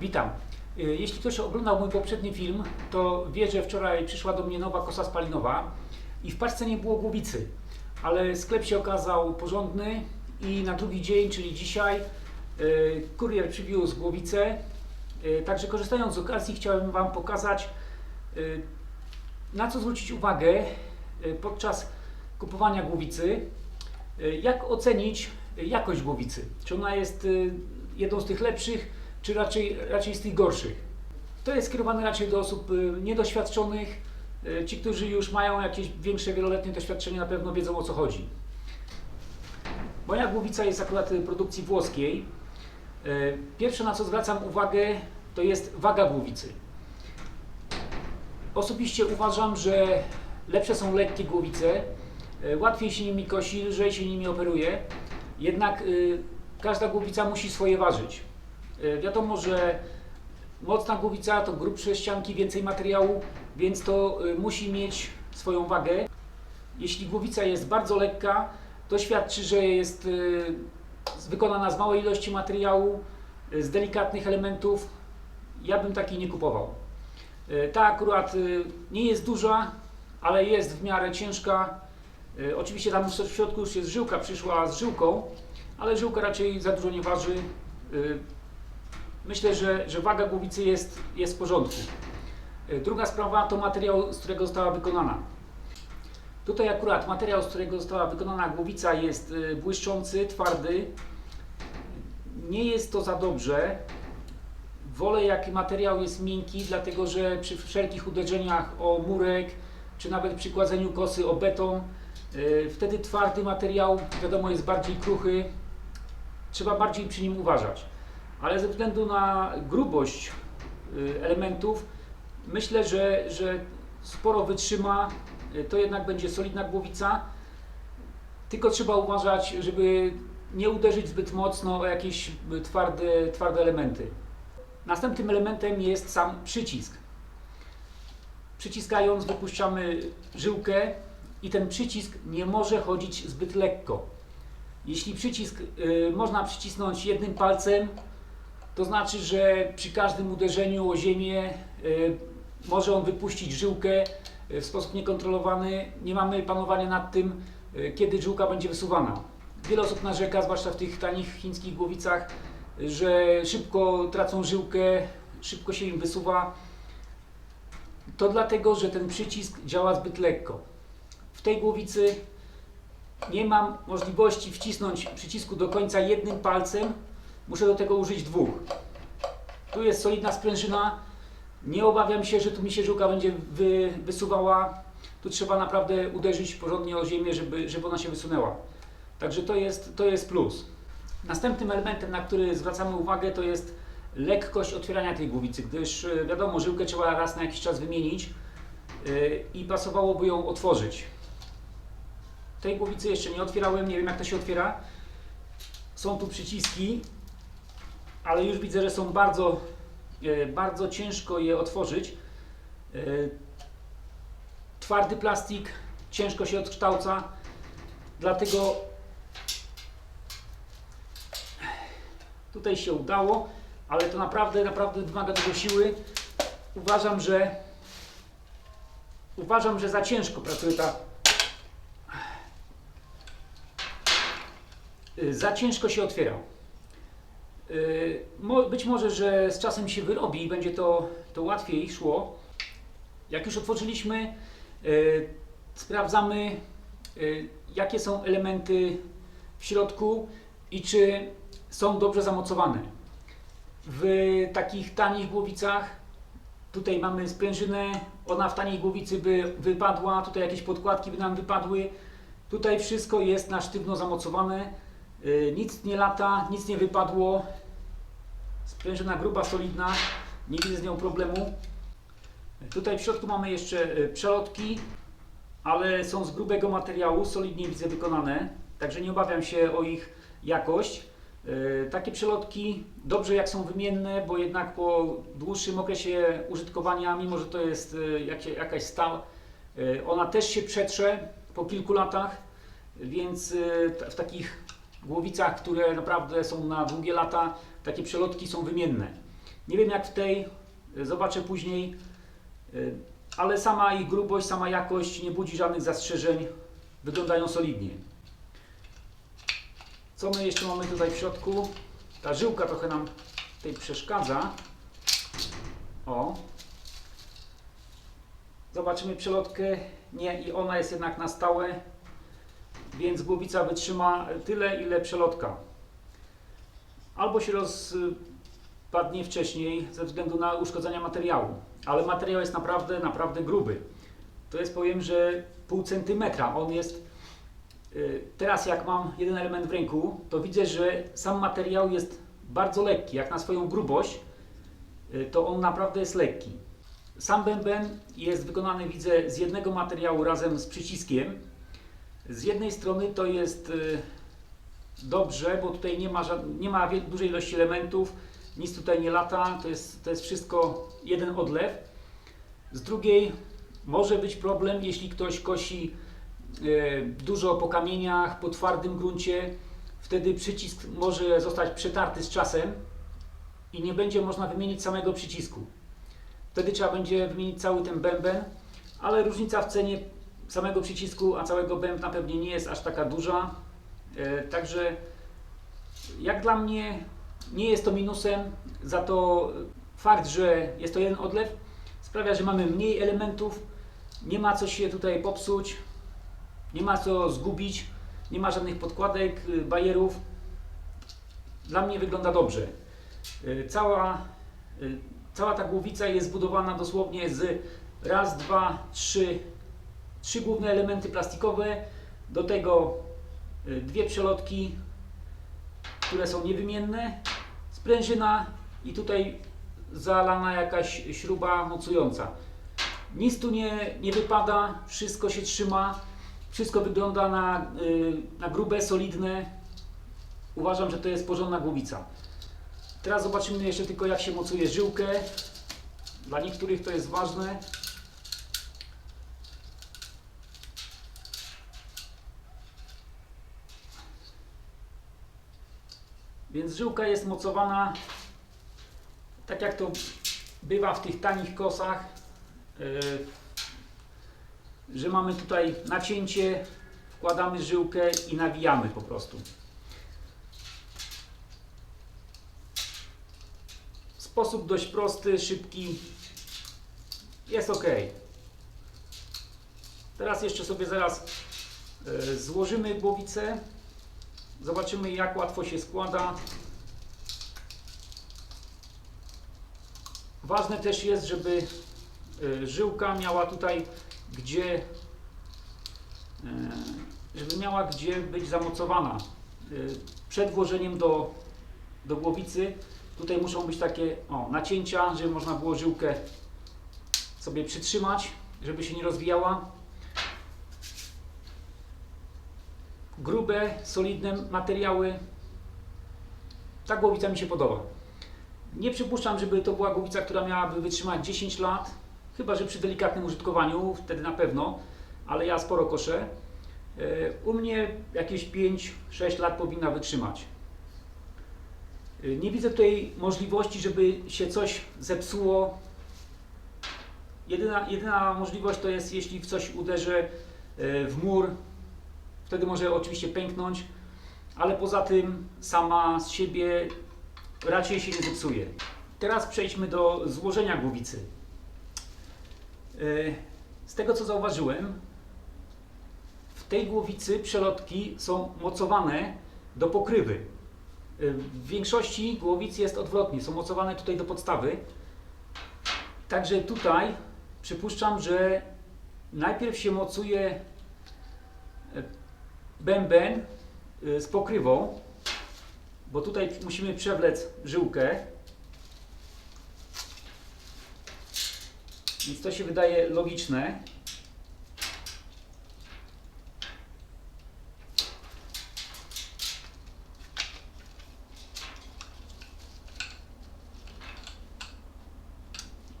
Witam. Y, Jeśli ktoś oglądał mój poprzedni film, to wie, że wczoraj przyszła do mnie nowa kosa spalinowa i w paczce nie było głowicy, ale sklep się okazał porządny i na drugi dzień, czyli dzisiaj, y, kurier przywiózł głowicę. Y, Także korzystając z okazji chciałem Wam pokazać, na co zwrócić uwagę podczas kupowania głowicy, jak ocenić jakość głowicy. Czy ona jest jedną z tych lepszych, czy raczej, raczej z tych gorszych. To jest skierowane raczej do osób y, niedoświadczonych. Y, Ci, którzy już mają jakieś większe, wieloletnie doświadczenie, na pewno wiedzą o co chodzi. Moja głowica jest akurat produkcji włoskiej. Y, Pierwsze na co zwracam uwagę to jest waga głowicy. Osobiście uważam, że lepsze są lekkie głowice, łatwiej się nimi kosi, lżej się nimi operuje, jednak każda głowica musi swoje ważyć. Y, Wiadomo, że mocna głowica to grubsze ścianki, więcej materiału, więc to y, musi mieć swoją wagę. Jeśli głowica jest bardzo lekka, to świadczy, że jest z- wykonana z małej ilości materiału, z delikatnych elementów. Ja bym takiej nie kupował. Ta akurat nie jest duża, ale jest w miarę ciężka. Oczywiście tam w środku już jest żyłka, przyszła z żyłką, ale żyłka raczej za dużo nie waży. Myślę, że, że waga głowicy jest, jest w porządku. Y, Druga sprawa to materiał, z którego została wykonana. Tutaj akurat materiał, z którego została wykonana głowica jest y, błyszczący, twardy. Nie jest to za dobrze. Wolę jak materiał jest miękki, dlatego że przy wszelkich uderzeniach o murek, czy nawet przy kładzeniu kosy o beton, y, wtedy twardy materiał, wiadomo, jest bardziej kruchy. Trzeba bardziej przy nim uważać. Ale ze względu na grubość y, elementów, myślę, że, że sporo wytrzyma. Y, To jednak będzie solidna głowica. Tylko trzeba uważać, żeby nie uderzyć zbyt mocno o jakieś twarde, twarde elementy. Następnym elementem jest sam przycisk. Przyciskając wypuszczamy żyłkę i ten przycisk nie może chodzić zbyt lekko. Jeśli przycisk y, można przycisnąć jednym palcem, to znaczy, że przy każdym uderzeniu o ziemię y, może on wypuścić żyłkę y, w sposób niekontrolowany. Nie mamy panowania nad tym, y, kiedy żyłka będzie wysuwana. Wiele osób narzeka, zwłaszcza w tych tanich chińskich głowicach, że szybko tracą żyłkę, szybko się im wysuwa. To dlatego, że ten przycisk działa zbyt lekko. W tej głowicy nie mam możliwości wcisnąć przycisku do końca jednym palcem, muszę do tego użyć dwóch. Tu jest solidna sprężyna, nie obawiam się, że tu mi się żyłka będzie wy, wysuwała. Tu trzeba naprawdę uderzyć porządnie o ziemię, żeby, żeby ona się wysunęła. Także to jest, to jest plus. Następnym elementem, na który zwracamy uwagę, to jest lekkość otwierania tej głowicy, gdyż e, wiadomo, żyłkę trzeba raz na jakiś czas wymienić yy, i pasowałoby ją otworzyć. Tej głowicy jeszcze nie otwierałem, nie wiem jak to się otwiera. Są tu przyciski, ale już widzę, że są bardzo, e, bardzo ciężko je otworzyć. E, Twardy plastik ciężko się odkształca, dlatego tutaj się udało, ale to naprawdę, naprawdę wymaga tego siły. Uważam, że uważam, że za ciężko pracuje ta Y, za ciężko się otwiera. Y, Być może, że z czasem się wyrobi i będzie to, to łatwiej szło. Jak już otworzyliśmy, y, sprawdzamy, y, jakie są elementy w środku i czy są dobrze zamocowane. W takich tanich głowicach, tutaj mamy sprężynę, ona w taniej głowicy by wypadła, tutaj jakieś podkładki by nam wypadły. Tutaj wszystko jest na sztywno zamocowane. Nic nie lata, nic nie wypadło. Sprężyna gruba, solidna, nie widzę z nią problemu. Tutaj w środku mamy jeszcze y, przelotki, ale są z grubego materiału, solidnie widzę wykonane, także nie obawiam się o ich jakość. Y, Takie przelotki dobrze jak są wymienne, bo jednak po dłuższym okresie użytkowania, mimo że to jest jakie- jakaś stal, ona też się przetrze po kilku latach, więc w takich głowicach, które naprawdę są na długie lata, takie przelotki są wymienne. Nie wiem jak w tej, y, zobaczę później, y, ale sama ich grubość, sama jakość nie budzi żadnych zastrzeżeń, wyglądają solidnie. Co my jeszcze mamy tutaj w środku? Ta żyłka trochę nam tutaj przeszkadza. O. Zobaczymy przelotkę. Nie, i ona jest jednak na stałe, więc głowica wytrzyma tyle, ile przelotka. Albo się rozpadnie wcześniej ze względu na uszkodzenia materiału, ale materiał jest naprawdę, naprawdę gruby. To jest powiem, że pół centymetra. On jest y, teraz jak mam jeden element w ręku, to widzę, że sam materiał jest bardzo lekki. Jak na swoją grubość, y, to on naprawdę jest lekki. Sam bęben jest wykonany, widzę, z jednego materiału razem z przyciskiem. Z jednej strony to jest y, dobrze, bo tutaj nie ma, nie ma dużej ilości elementów, nic tutaj nie lata, to jest, to jest wszystko jeden odlew. Z drugiej może być problem, jeśli ktoś kosi e, dużo po kamieniach, po twardym gruncie, wtedy przycisk może zostać przetarty z czasem i nie będzie można wymienić samego przycisku. Wtedy trzeba będzie wymienić cały ten bęben, ale różnica w cenie samego przycisku, a całego bębna pewnie nie jest aż taka duża. E, Także jak dla mnie nie jest to minusem, za to fakt, że jest to jeden odlew sprawia, że mamy mniej elementów, nie ma co się tutaj popsuć, nie ma co zgubić, nie ma żadnych podkładek, y, bajerów. Dla mnie wygląda dobrze. Y, Cała, y, cała ta głowica jest zbudowana dosłownie z raz, dwa, trzy, trzy główne elementy plastikowe, do tego y, dwie przelotki, które są niewymienne, sprężyna i tutaj zalana jakaś śruba mocująca. Nic tu nie, nie wypada, wszystko się trzyma, wszystko wygląda na, y, na grube, solidne. Uważam, że to jest porządna głowica. Teraz zobaczymy jeszcze tylko jak się mocuje żyłkę. Dla niektórych to jest ważne. Więc żyłka jest mocowana tak jak to bywa w tych tanich kosach, yy, że mamy tutaj nacięcie, wkładamy żyłkę i nawijamy po prostu. Sposób dość prosty, szybki, jest ok. Teraz jeszcze sobie zaraz yy, złożymy głowicę, zobaczymy jak łatwo się składa. Ważne też jest, żeby e, żyłka miała tutaj gdzie e, żeby miała gdzie być zamocowana. E, Przed włożeniem do, do głowicy tutaj muszą być takie o, nacięcia, żeby można było żyłkę sobie przytrzymać, żeby się nie rozwijała. Grube, solidne materiały. Ta głowica mi się podoba. Nie przypuszczam, żeby to była głowica, która miałaby wytrzymać 10 lat, chyba że przy delikatnym użytkowaniu, wtedy na pewno, ale ja sporo koszę. E, U mnie jakieś 5-6 lat powinna wytrzymać. E, Nie widzę tutaj możliwości, żeby się coś zepsuło. Jedyna, jedyna możliwość to jest, jeśli w coś uderzę e, w mur, wtedy może oczywiście pęknąć, ale poza tym sama z siebie raczej się nie zepsuje. Teraz przejdźmy do złożenia głowicy. Yy, Z tego co zauważyłem, w tej głowicy przelotki są mocowane do pokrywy. Yy, W większości głowic jest odwrotnie, są mocowane tutaj do podstawy. Także tutaj przypuszczam, że najpierw się mocuje yy, bęben yy, z pokrywą, bo tutaj musimy przewlec żyłkę. Więc to się wydaje logiczne.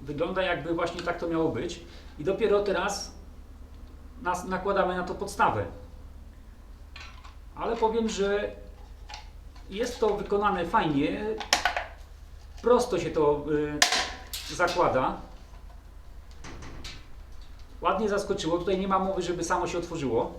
Wygląda jakby właśnie tak to miało być. I dopiero teraz nas nakładamy na to podstawę. Powiem, że jest to wykonane fajnie. prosto się to y, zakłada. Ładnie zaskoczyło. Tutaj nie ma mowy, żeby samo się otworzyło.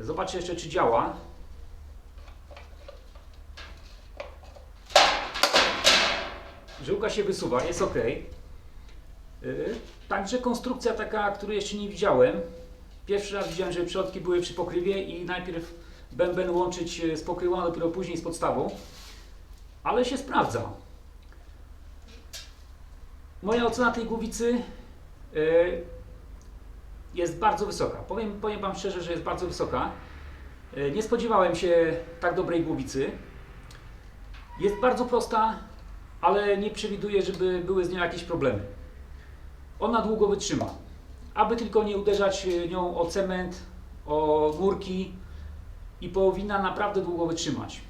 Zobaczę jeszcze, czy działa. Żyłka się wysuwa, jest ok. Yy, Także konstrukcja taka, której jeszcze nie widziałem. Pierwszy raz widziałem, że przodki były przy pokrywie i najpierw bęben łączyć e, z pokrywą, a dopiero później z podstawą. Ale się sprawdza. Moja ocena tej głowicy yy, jest bardzo wysoka. Powiem, powiem Wam szczerze, że jest bardzo wysoka. Yy, Nie spodziewałem się tak dobrej głowicy. Jest bardzo prosta, ale nie przewiduję, żeby były z nią jakieś problemy. Ona długo wytrzyma. Aby tylko nie uderzać e, nią o cement, o murki i powinna naprawdę długo wytrzymać.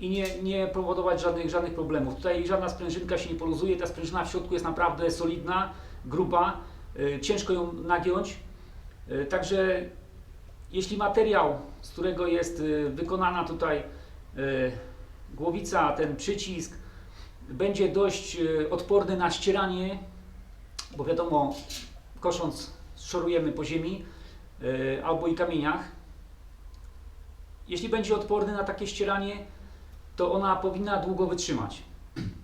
I nie, nie powodować żadnych, żadnych problemów. Tutaj żadna sprężynka się nie poluzuje, ta sprężyna w środku jest naprawdę solidna, gruba, e, ciężko ją nagiąć. E, Także jeśli materiał, z którego jest e, wykonana tutaj e, głowica, ten przycisk, będzie dość e, odporny na ścieranie, bo wiadomo, kosząc szorujemy po ziemi e, albo i kamieniach. Jeśli będzie odporny na takie ścieranie, to ona powinna długo wytrzymać.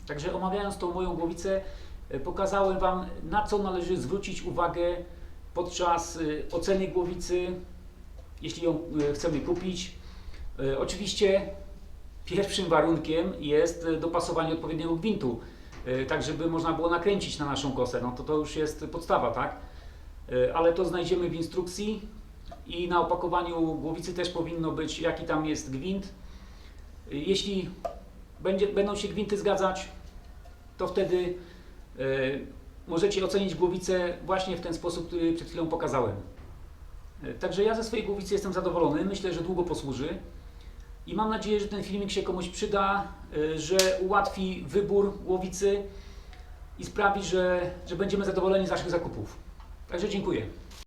Także omawiając tą moją głowicę, e, pokazałem Wam, na co należy zwrócić uwagę podczas e, oceny głowicy, jeśli ją e, chcemy kupić. Oczywiście pierwszym warunkiem jest dopasowanie odpowiedniego gwintu, tak żeby można było nakręcić na naszą kosę. No to to już jest podstawa, tak? Ale to znajdziemy w instrukcji i na opakowaniu głowicy też powinno być, jaki tam jest gwint. Jeśli będzie, będą się gwinty zgadzać, to wtedy e, możecie ocenić głowicę właśnie w ten sposób, który przed chwilą pokazałem. E, Także ja ze swojej głowicy jestem zadowolony, myślę, że długo posłuży. I mam nadzieję, że ten filmik się komuś przyda, y, że ułatwi wybór głowicy i sprawi, że, że będziemy zadowoleni z naszych zakupów. Także dziękuję.